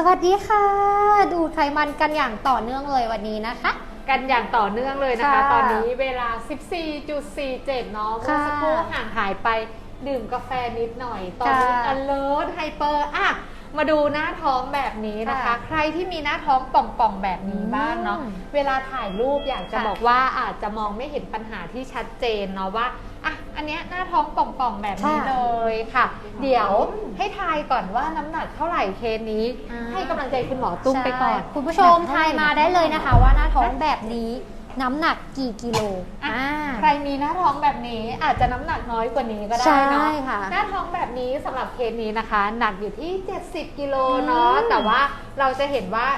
สวัสดีค่ะ ดูดไขมันกันอย่างต่อเนื่องเลยวันนี้นะคะ กันอย่างต่อเนื่องเลยนะคะ ค่ะตอนนี้เวลา 14.47 เนาะเมื่อสักครู่ค่ะห่างหายไปดื่มกาแฟนิดหน่อย ตอนนี้ ค่ะ alert hyper อะ มาดูหน้าท้องแบบนี้นะคะ ค่ะใครที่มีหน้าท้องป่องๆแบบนี้บ้างเนาะ อืมเวลาถ่ายรูปอยากจะค่ะบอกว่าอาจจะมองไม่เห็นปัญหาที่ชัดเจนเนาะว่าอะอันเนี้ยหน้าท้องป่องๆแบบนี้ค่ะเลยค่ะ เดี๋ยวให้ทายก่อนว่าน้ำหนักเท่าไหร่เคสนี้ อ่า ให้กำลังใจคุณหมอตุ้มไปก่อน ใช่คุณผู้ชมทายมาได้เลยนะคะ ว่าหน้าท้องแบบนี้ น้ำหนักกี่กิโลอะอ่า ใครมีหน้าท้องแบบนี้อาจจะน้ำหนักน้อยกว่านี้ก็ได้เนาะใช่ค่ะหน้าท้องแบบนี้สำหรับเคสนี้นะคะ หนักอยู่ที่ 70 กิโลเนาะอืม แต่ว่าเราจะเห็นว่า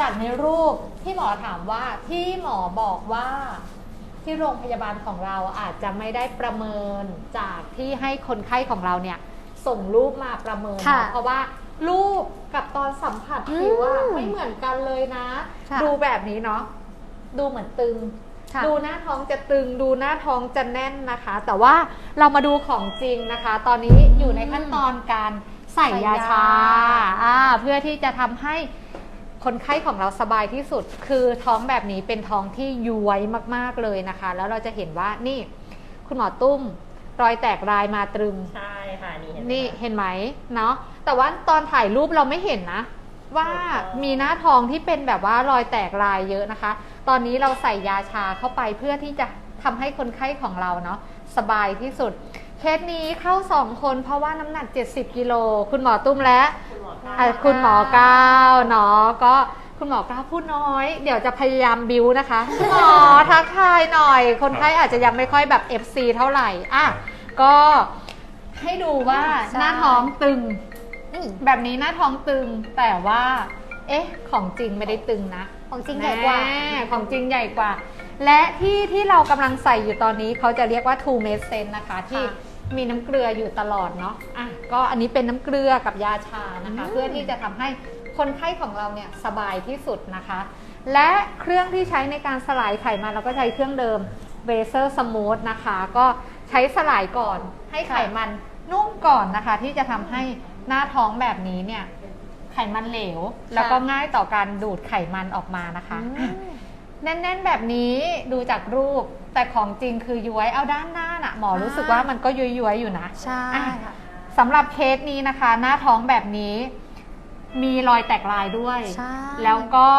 จากในรูปที่หมอถามว่าที่หมอบอกว่า ที่โรงพยาบาลของเราอาจจะไม่ได้ประเมินจากที่ให้คนไข้ของเราเนี่ย ส่งรูปมาประเมินค่ะเนาะเพราะว่ารูปกับตอนสัมผัสผิวอะอืมไม่เหมือนกันเลยนะ ค่ะ ดูแบบนี้เนาะ ดูเหมือนตึง ค่ะ ดูหน้าท้องจะตึง ดูหน้าท้องจะแน่นนะคะ แต่ว่าเรามาดูของจริงนะคะ ตอนนี้อยู่ในขั้นตอนการใส่ยาชาใส่ยาอ่าเพื่อที่จะทำให้คนไข้ของเราสบายที่สุด คือท้องแบบนี้เป็นท้องที่ย้วยมากๆเลยนะคะ แล้วเราจะเห็นว่านี่ คุณหมอตุ้ม รอยแตกรายมาตรึม ใช่ค่ะนี่เห็นไหมนี่คะ เห็นไหมเนาะแต่ว่าตอนถ่ายรูปเราไม่เห็นนะ ว่าถูกต้องมีหน้าท้องที่เป็นแบบว่ารอยแตกลายเยอะนะคะ ตอนนี้เราใส่ยาชาเข้าไปเพื่อที่จะทำให้คนไข้ของเราเนาะสบายที่สุด เคสนี้เข้า2คนเพราะว่าน้ำหนัก 70 กิโล คุณหมอตุ้มและ คุณหมออะก้าวคุณหมอก้าวเนาะก็คุณหมอก้าวพูดน้อย เดี๋ยวจะพยายามบิวนะคะคุณหมอทักทายหน่อย คนไข้อาจจะยังไม่ค่อยแบบ FC เท่าไหร่อะก็ให้ดูว่าใช่หน้าท้องตึงนี่ แบบนี้หน้าท้องตึงแต่ว่า เอ๊ะ ของจริงไม่ได้ตึงนะของจริงใหญ่กว่า แน่ของจริงใหญ่กว่า และที่ที่เรากำลังใส่อยู่ตอนนี้เขาจะเรียกว่า two m e d c e n นะคะ ที่มีน้ำเกลืออยู่ตลอดเนาะอะก็อันนี้เป็นน้ำเกลือกับยาชานะคะอืมเพื่อที่จะทำให้คนไข้ของเราเนี่ยสบายที่สุดนะคะ และเครื่องที่ใช้ในการสลายไขมันเราก็ใช้เครื่องเดิมเบเซอร์สมูทนะคะ ก็ใช้สลายก่อนให้ไขมันนุ่มก่อนนะคะ ที่จะทำให้ หน้าท้องแบบนี้เนี่ย ไขมันเหลว แล้วก็ง่ายต่อการดูดไขมันออกมานะคะอืมแน่นๆแบบนี้ดูจากรูปแต่ของจริงคือย้วยเอาด้านหน้าน่ะหมอรู้สึกว่ามันก็ย้วยๆอยู่นะใช่อะค่ะสำหรับเคสนี้นะคะ หน้าท้องแบบนี้ มีรอยแตกลายด้วยใช่แล้วก็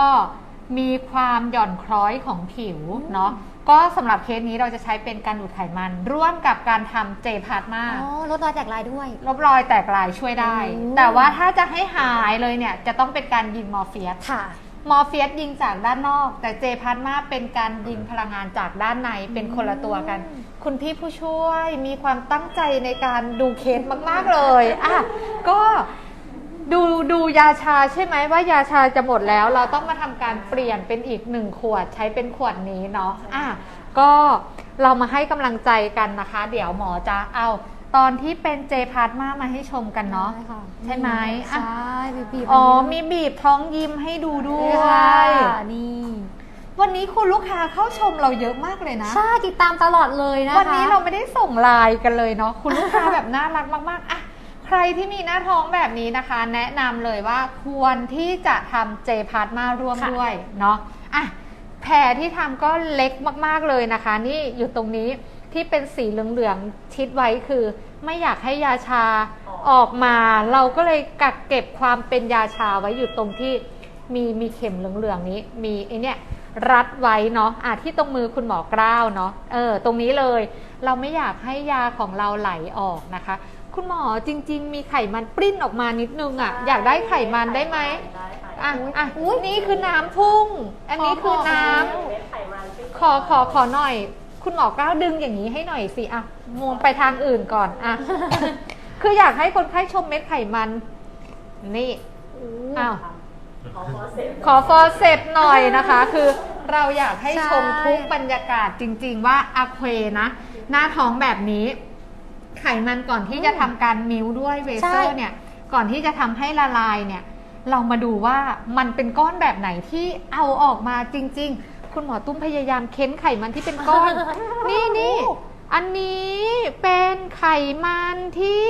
มีความหย่อนคล้อยของผิวเนาะ ก็สำหรับเคสนี้เราจะใช้เป็นการดูดไขมัน ร่วมกับการทำเจพาร์มาอ๋อลดรอยแตกลายด้วย ลบรอยแตกลายช่วยได้ อืม แต่ว่าถ้าจะให้หายเลยเนี่ย จะต้องเป็นการยิงมอร์เฟียสค่ะ มอร์เฟียสยิงจากด้านนอก แต่เจพาร์มาเป็นการยิงพลังงานจากด้านในเป็นคนละตัวกันอืมคุณพี่ผู้ช่วยมีความตั้งใจในการดูเคสมาก ๆเลยอะก็ ดูดูยาชาใช่ไหมว่ายาชาจะหมดแล้ว เราต้องมาทำการเปลี่ยนเป็นอีกหนึ่งขวดใช้เป็นขวดนี้เนาะอะก็เรามาให้กำลังใจกันนะคะ เดี๋ยวหมอจะเอาตอนที่เป็นเจพาร์มามาให้ชมกันเนาะใช่ค่ะใช่ไหมอะใช่บีบๆอ๋อนมีบีบท้องยิ้มให้ดูด้วนี่ค่ะยนี่วันนี้คุณลูกค้าเข้าชมเราเยอะมากเลยนะ ใช่ติดตามตลอดเลยนะคะวันนี้เราไม่ได้ส่งไลน์กันเลยเนาะคุณลูกค้าแบบน่ารักมากๆอะ ใครที่มีหน้าท้องแบบนี้นะคะ แนะนำเลยว่าควรที่จะทำเจพาร์มาร่วมค่ะ ด้วยเนาะอะแผลที่ทำก็เล็กมากๆเลยนะคะ นี่อยู่ตรงนี้ที่เป็นสีเหลืองๆชิดไว้คือ ไม่อยากให้ยาชาออกมา เราก็เลยกักเก็บความเป็นยาชาไว้อยู่ตรงที่มีมีเข็มเหลืองๆนี้ มีไอเนี่ยรัดไว้เนาะอะที่ตรงมือคุณหมอกล้าวเนาะเออตรงนี้เลย เราไม่อยากให้ยาของเราไหลออกนะคะ คุณหมอจริง ๆ มีไขมันปริ้นออกมานิดนึงอะ อยากได้ไขมันได้ไหมได้ค่ะอะอะนี่คือน้ำพุ่ง อันนี้คือน้ำ เม็ดไขมันขึ้นขอขอขอหน่อย คุณหมอก้าวดึงอย่างนี้ให้หน่อยสิอะมองไปทางอื่นก่อนอะคืออยากให้คนไข้ชมเม็ดไขมัน นี่อ้าวขอขอเสร็จขอฟอร์เซปหน่อยนะคะ คือเราอยากให้ใช่ ชมทุกบรรยากาศจริง ๆ ว่าอะเควนะ หน้าท้องแบบนี้ ไขมันก่อนที่จะทำการมิ้วด้วยเวเซอร์เนี่ย ก่อนที่จะทำให้ละลายเนี่ย เรามาดูว่ามันเป็นก้อนแบบไหนที่เอาออกมาจริง ๆ คุณหมอตุ้มพยายามเค้นไขมันที่เป็นก้อน นี่นี่อันนี้เป็นไขมันที่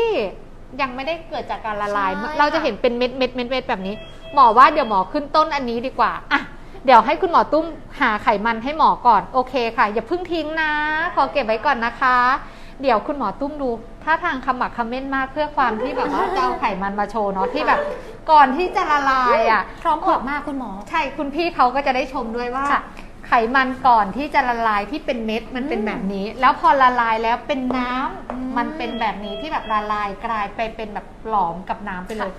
ยังไม่ได้เกิดจากการละลายใช่เราจะเห็นเป็นเม็ดเม็ดเม็ดเม็ดแบบนี้ หมอว่าเดี๋ยวหมอขึ้นต้นอันนี้ดีกว่าอะเดี๋ยวให้คุณหมอตุ้มหาไขมันให้หมอก่อน โอเคค่ะ อย่าเพิ่งทิ้งนะ ขอเก็บไว้ก่อนนะคะ เดี๋ยวคุณหมอตุ้มดูถ้าทางขมักเขม้นมากเพื่อความที่แบบว่าจะเอาไขมันมาโชว์เนาะที่แบบก่อนที่จะละลายอะพร้อมออกมากคุณหมอ ใช่คุณพี่เขาก็จะได้ชมด้วยว่าค่ะไขมันก่อนที่จะละลายที่เป็นเม็ดมันเป็นอืมแบบนี้ แล้วพอละลายแล้วเป็นน้ำอืมมันเป็นแบบนี้ที่แบบละลายกลายไปเป็นแบบหลอมกับน้ำไปเลย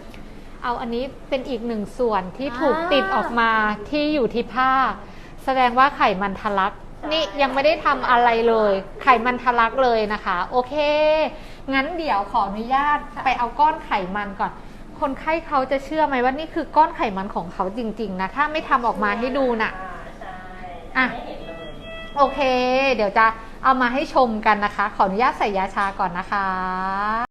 เอาอันนี้เป็นอีกหนึ่งส่วนที่ถูกอ่าติดออกมาที่อยู่ที่ผ้า แสดงว่าไขมันทะลัก นี่ยังไม่ได้ทำอะไรเลย ไขมันทะลักเลยนะคะ โอเค งั้นเดี๋ยวขออนุญาตไปเอาก้อนไขมันก่อน คนไข้เขาจะเชื่อไหมว่านี่คือก้อนไขมันของเขาจริง ๆ นะ ถ้าไม่ทำออกมาให้ดูน่ะอ่าใช่อะไม่เห็นเลยโอเค เดี๋ยวจะเอามาให้ชมกันนะคะ ขออนุญาตใส่ยาชาก่อนนะคะ